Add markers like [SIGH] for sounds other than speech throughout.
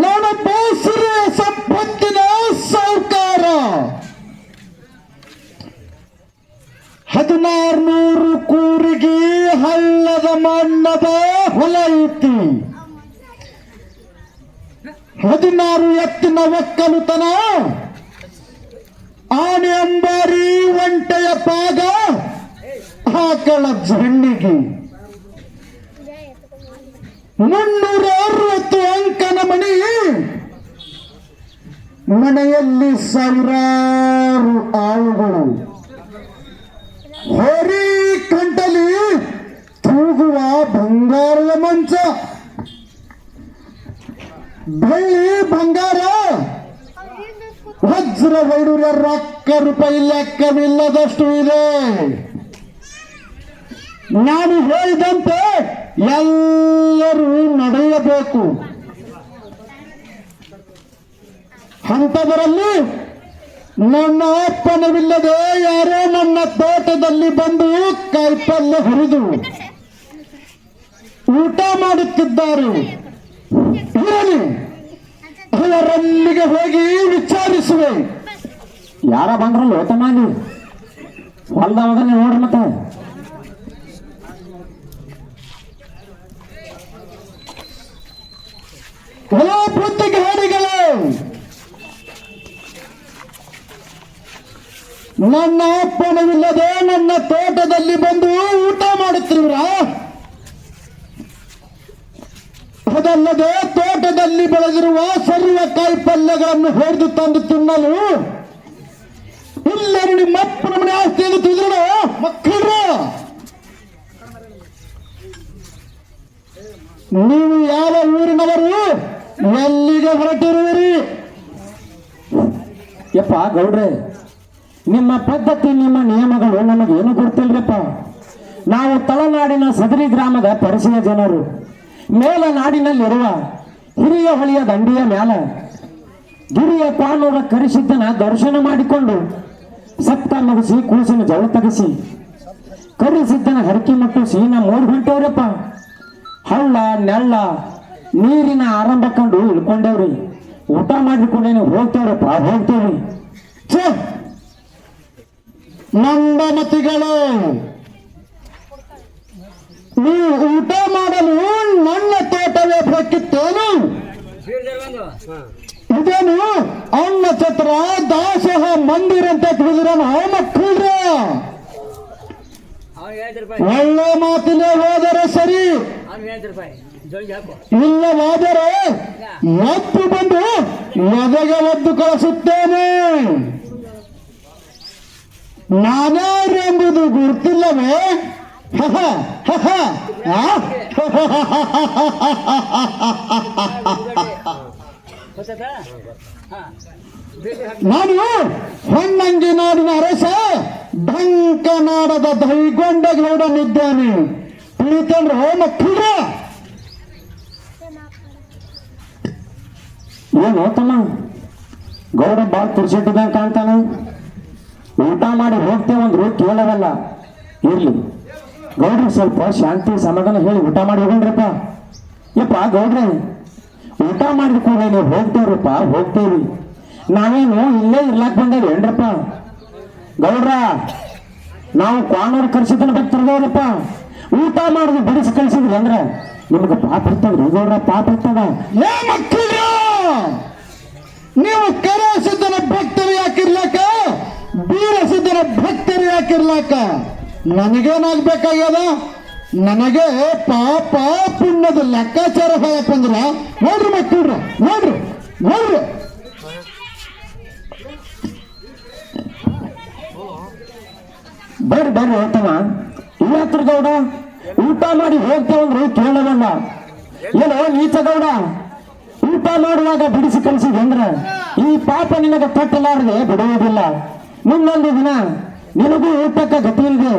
ನಾನು ಬೇಸರ ಸಂಪತ್ತಿನ ಸಾಹುಕಾರ ಹದಿನಾರ್ನೂರು ಕೂರಿಗೆ ಹಳ್ಳದ ಮಣ್ಣದ ಹೊಲ ಐತಿ. ಹದಿನಾರು ಎತ್ತಿನ ಒಕ್ಕಲುತನ ಆನೆ ಅಂಬಾರಿ, ಒಂಟೆಯ ಪಾದ ಆಕಳ ಜಣ್ಣಿಗೆ ಮುನ್ನೂರ ಅರವತ್ತು ಅಂಕನ ಮನೆ ಮನೆಯಲ್ಲಿ ಸಾವಿರಾರು ಆಳುಗಳು. ಹೊರಿ ಕಂಟಲಿ ತೂಗುವ ಬಂಗಾರದ ಮಂಚ. ಬೆಳ್ಳಿ ಬಂಗಾರ. ವಜ್ರ ವೈಡೂರ್ಯ ರೊಕ್ಕ ರೂಪಾಯಿ ಲೆಕ್ಕವಿಲ್ಲದಷ್ಟು ಇದೆ. ನಾನು ಹೇಳಿದಂತೆ ಎಲ್ಲರೂ ನಡೆಯಬೇಕು. ಅಂಥದರಲ್ಲಿ ನನ್ನ ಅಪ್ಪನವಿಲ್ಲದೆ ಯಾರೋ ನನ್ನ ತೋಟದಲ್ಲಿ ಬಂದು ಕಾಯಿಪಲ್ಯ ಹುರಿದು ಊಟ ಮಾಡುತ್ತಿದ್ದಾರೆ. ಇರಲಿ. ಅವರಲ್ಲಿಗೆ ಹೋಗಿ ವಿಚಾರಿಸುವೆ. ಯಾರ ಬಂದ್ರಲ್ಲ ಊಟ ಮಾಡಿ. ಹೊಲ್ದವಾಗ ನೋಡ್ರಿ ಮತ್ತೆ. ಹೊಲ ನನ್ನ ಅಪ್ಪನವಿಲ್ಲದೆ ನನ್ನ ತೋಟದಲ್ಲಿ ಬಂದು ಊಟ ಮಾಡುತ್ತಿರುವ ಅದಲ್ಲದೆ ತೋಟದಲ್ಲಿ ಬೆಳೆದಿರುವ ಸರ್ವ ಕಾಯಿಪಲ್ಯಗಳನ್ನು ಹೊಡೆದು ತಂದು ತಿನ್ನಲು ಇಲ್ಲರೂ ನಿಮ್ಮ ಮನೆ ಆಸ್ತಿ ಎಂದು ಮಕ್ಕಳು? ನೀವು ಯಾವ ಊರಿನವರು? ಎಲ್ಲಿಗೆ ಹೊರಟಿರುವಿರಿ? ಯಪ್ಪ, ಗೌಡ್ರೆ, ನಿಮ್ಮ ಪದ್ಧತಿ, ನಿಮ್ಮ ನಿಯಮಗಳು ನಮಗೇನು ಗೊತ್ತಿಲ್ಲಪ್ಪ ನಾವು ತಳನಾಡಿನ ಸದರಿ ಗ್ರಾಮದ ಪರಿಚಯ ಜನರು. ಮೇಲ ನಾಡಿನಲ್ಲಿರುವ ಹಿರಿಯ ಹಳಿಯ ದಂಡಿಯ ಮ್ಯಾಲ ಗಿರಿಯ ಪಾನೂರ ಕರಿಸಿದ್ದನ ದರ್ಶನ ಮಾಡಿಕೊಂಡು ಸತ್ತ ಮುಗಿಸಿ ಕೂಸಿನ ಜಲ ತಗಿಸಿ. ಕರಿಸಿದ್ದನ ಹರಕಿ ಮತ್ತು ಸೀನ ಮೂರು ಹೊಂಟೇವ್ರಪ್ಪ ಹಳ್ಳ, ನೆಳ್ಳ, ನೀರಿನ ಆರಂಭ ಕಂಡು ಇಳ್ಕೊಂಡೇವ್ರಿ. ಊಟ ಮಾಡಿಕೊಂಡೇನೆ ಹೋಗ್ತೇವ್ರಪ್ಪ, ಹೋಗ್ತೇವ್ರಿ. ನಂದ ನಂದಮತಿಗಳು! ನೀವು ಊಟ ಮಾಡಲು ನನ್ನ ತೋಟವೇ ಬೇಕಿತ್ತೇನು ಇದೇನು? ಅಣ್ಣ ಛತ್ರ ದಾಸಹ ಮಂದಿರ ಅಂತ ತಿಳಿದಿರ ಮಕ್ಕಳ್ರ. ಅವ್ನಿಗೆ ಐದು ರೂಪಾಯಿ ಒಳ್ಳೆ ಮಾತಿನ ಹೋದರೆ ಸರಿ. ಇಲ್ಲವಾದರೆ ಎದ್ದು ಬಂದು ಎದೆಗೆ ಒದ್ದು ಕಳಿಸುತ್ತೇನೆ. ನಾನಾರೆಂಬುದು ಗುರುತಿಲ್ಲವೇ? ಹಹ, ಹಹ, [LAUGHS] ನಾನು ಹೊನ್ನಂಗಿ ನಾಡಿನ ಅರಸ ಢಂಕನಾಡದ ದೈಗೊಂಡಗೌಡನಿದ್ದೇನೆ ಹೋಮ ಮಕ್ಕಳ್ರ ಏನು ತಮ್ಮ ಗೌಡ ಬಾಳ ತುರ್ಸಿಟ್ಟಿದಂಗ ಕಾಣ್ತಾನೆ. ಊಟ ಮಾಡಿ ಹೋಗ್ತೇವಂದ್ರು ಕೇಳವಲ್ಲ. ಇರ್ಲಿ. ಗೌಡ್ರಿಗೆ ಸ್ವಲ್ಪ ಶಾಂತಿ, ಸಮಾಧಾನ ಹೇಳಿ ಊಟ ಮಾಡಿ ಹೋಗಣ್ರಪ್ಪ ಯಪ್ಪ, ಗೌಡ್ರೆ, ಊಟ ಮಾಡಿದ ಕೂಡ ನೀವು ಹೋಗ್ತೇವ್ರಪ್ಪ, ಹೋಗ್ತೇವಿ. ನಾವೇನು ಇಲ್ಲೇ ಇರ್ಲಾಕ್ ಬಂದೇವಿ ಏನ್ರಪ್ಪ? ಗೌಡ್ರ, ನಾವು ಕ್ವಾನೂರ್ ಕರ್ಸಿದ್ದನ್ನ ಬರ್ತಿರ್ದೇವ್ರಪ್ಪ ಊಟ ಮಾಡಿದ್ ಬಿಡಿಸಿ ಕಳ್ಸಿದ್ರಿ ಅಂದ್ರೆ ನಿಮ್ಗೆ ಪಾಪ ಇರ್ತದ್ರಿ ಗೌಡ್ರ, ಪಾಪ ಇರ್ತದ. ಏ ಮಕ್ಕಳು ನೀವು ಕರೆ ಸಿದ್ಧನ ಭಕ್ತರು ಯಾಕಿರ್ಲಾಕ? ಬೀರ ಸಿದ್ಧನ ಭಕ್ತರು ಯಾಕಿರ್ಲಾಕ? ನನಗೇನಾಗ್ಬೇಕಾಗ್ಯದ? ನನಗೆ ಪಾಪ ಪುಣ್ಯದ ಲೆಕ್ಕಾಚಾರ ಹೇಳಪ್ಪಂದ್ರ ನೋಡ್ರಿ ಮಕ್ಕಳ್ರ ನೋಡ್ರಿ ನೋಡ್ರಿ. ಬರ್ರಿ ಬರ್ರಿ ಹೇಳ್ತಾನ ಇವತ್ರ ಗೌಡ ಊಟ ಮಾಡಿ ಹೋಗ್ತೇವಂದ್ರೆ ಕೇಳವಲ್ಲ ಏನೋ ನೀಚ ಗೌಡ ಊಟ ಮಾಡುವಾಗ ಬಿಡಿಸಿ ಕಳಿಸಿದೆ ಅಂದ್ರ ಈ ಪಾಪ ನಿನಗೆ ತಟ್ಟಲಾರದೆ ಬಿಡುವುದಿಲ್ಲ. ಮುಂದೊಂದು ದಿನ ನಿನಗೂ ಊಟಕ್ಕೆ ಗತಿ ಇಲ್ಲದೆ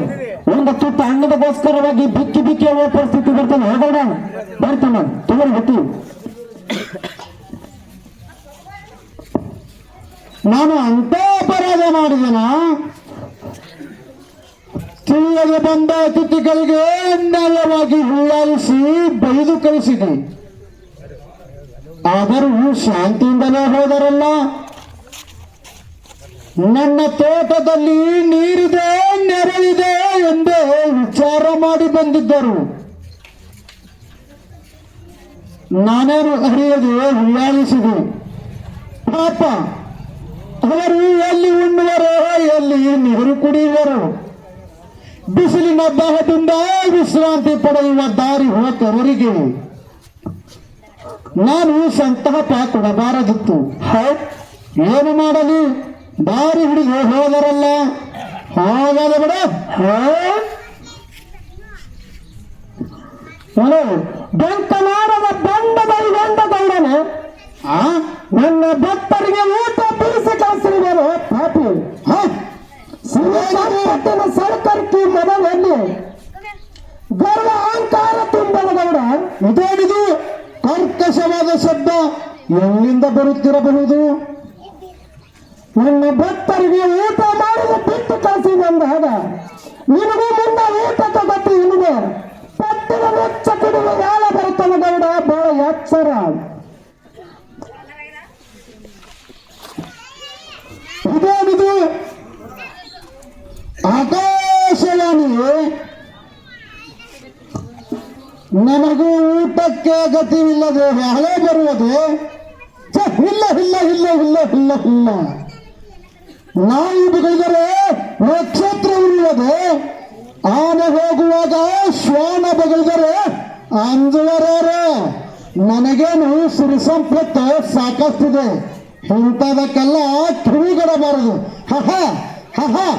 ಒಂದು ತುತ್ತ ಅನ್ನದಕ್ಕೋಸ್ಕರವಾಗಿ ಬಿಕ್ಕಿ ಬಿಕ್ಕಿ ಹೇಳುವ ಪರಿಸ್ಥಿತಿ ಬರ್ತಾನೆ ಹೋಗೋಣ. ಬರ್ತಾನ ತಗೊಳ್ಳಿ ಗತಿ. ನಾನು ಅಂತ ಅಪರಾಧ ಮಾಡಿದನ? ತಿಳಿಯಲು ಬಂದ ಅತಿಥಿಗಳಿಗೆ ನ್ಯಾಯವಾಗಿ ಹುಳ್ಳಾಯಿಸಿ ಬೈದು ಕಳಿಸಿದೆ. ಆದರೂ ಶಾಂತಿಯಿಂದಲೇ ಹೋದರಲ್ಲ. ನನ್ನ ತೋಟದಲ್ಲಿ ನೀರಿದೆ ನೆರಳಿದೆ ಎಂದು ವಿಚಾರ ಮಾಡಿ ಬಂದಿದ್ದರು. ನಾನೇ ಹರಿಯದೆ ಹುಳ್ಳಾಯಿಸಿದೆ ಪಾಪ ಅವರು ಎಲ್ಲಿ ಉಣ್ಣುವರು ಎಲ್ಲಿ ನೀರು ಕುಡಿಯುವರು. ಬಿಸಿಲಿನ ಬಹದಿಂದ ವಿಶ್ರಾಂತಿ ಪಡೆಯುವ ದಾರಿ ಹೋತವರಿಗೆ ನಾನು ಸಂತಾಪ ಕೊಡಬಾರದಿತ್ತು. ಏನು ಮಾಡಲಿ? ದಾರಿ ಹಿಡಿದು ಹೋದರಲ್ಲ? ಹೋಗದ ಬಿಡ. ಬೆಂಕನಾಡದ ಬಂಡದ ಬಂದ ಗೌಡನೆ. ಆ? ನನ್ನ ಭಕ್ತರಿಗೆ ಊಟ ಬೀಸಿ ಕಳಿಸಿರುವರು ಪಾಪಿ. ಸರ್ಕಾರಕ್ಕೆ ಮನದಲ್ಲಿ ಗರ್ವ ಅಹಂಕಾರ ತುಂಬದ ಗೌಡ. ಇದೇನಿದು ಕರ್ಕಶವಾದ ಶಬ್ದ ಎಲ್ಲಿಂದ ಬರುತ್ತಿರಬಹುದು? ನನ್ನ ಭಕ್ತರಿಗೆ ಊಟ ಮಾಡಿದ ಬಿಟ್ಟು ಕಳಿಸಿದಂದಾಗ ನಿನಗೂ ಮುನ್ನ ಊಟದ ಗತಿ ಇಲ್ಲಿದೆ ಪಟ್ಟಿನ ವೆಚ್ಚ ಕುಡಿದ ಯಾಲ ಬರುತ್ತದೆ ಗೌಡ? ಬಹಳ ಎಚ್ಚರ. ಇದೇನಿದು ಆಕಾಶವಾಣಿಯೇ ನಮಗೂ ಊಟಕ್ಕೆ ಗತಿವಿಲ್ಲದೆ ಹಳೆ ಬರುವುದು. ಇಲ್ಲ ಇಲ್ಲ ಇಲ್ಲ ಇಲ್ಲ ಇಲ್ಲ ಇಲ್ಲ. ನಾಯಿ ಬಗಳಿದರೆ ನಕ್ಷತ್ರವಿಲ್ಲದೆ ಆನೆ ಹೋಗುವಾಗ ಶ್ವಾನ ಬಗಳಿದರೆ ಅಂಜುವರೇ ನನಗೇನು ಸಿರಿ ಸಂಪತ್ತು ಸಾಕಷ್ಟಿದೆ. ಇಂಥದಕ್ಕೆಲ್ಲ ಕಿವಿಗಡಬಾರದು. ಹ ಹ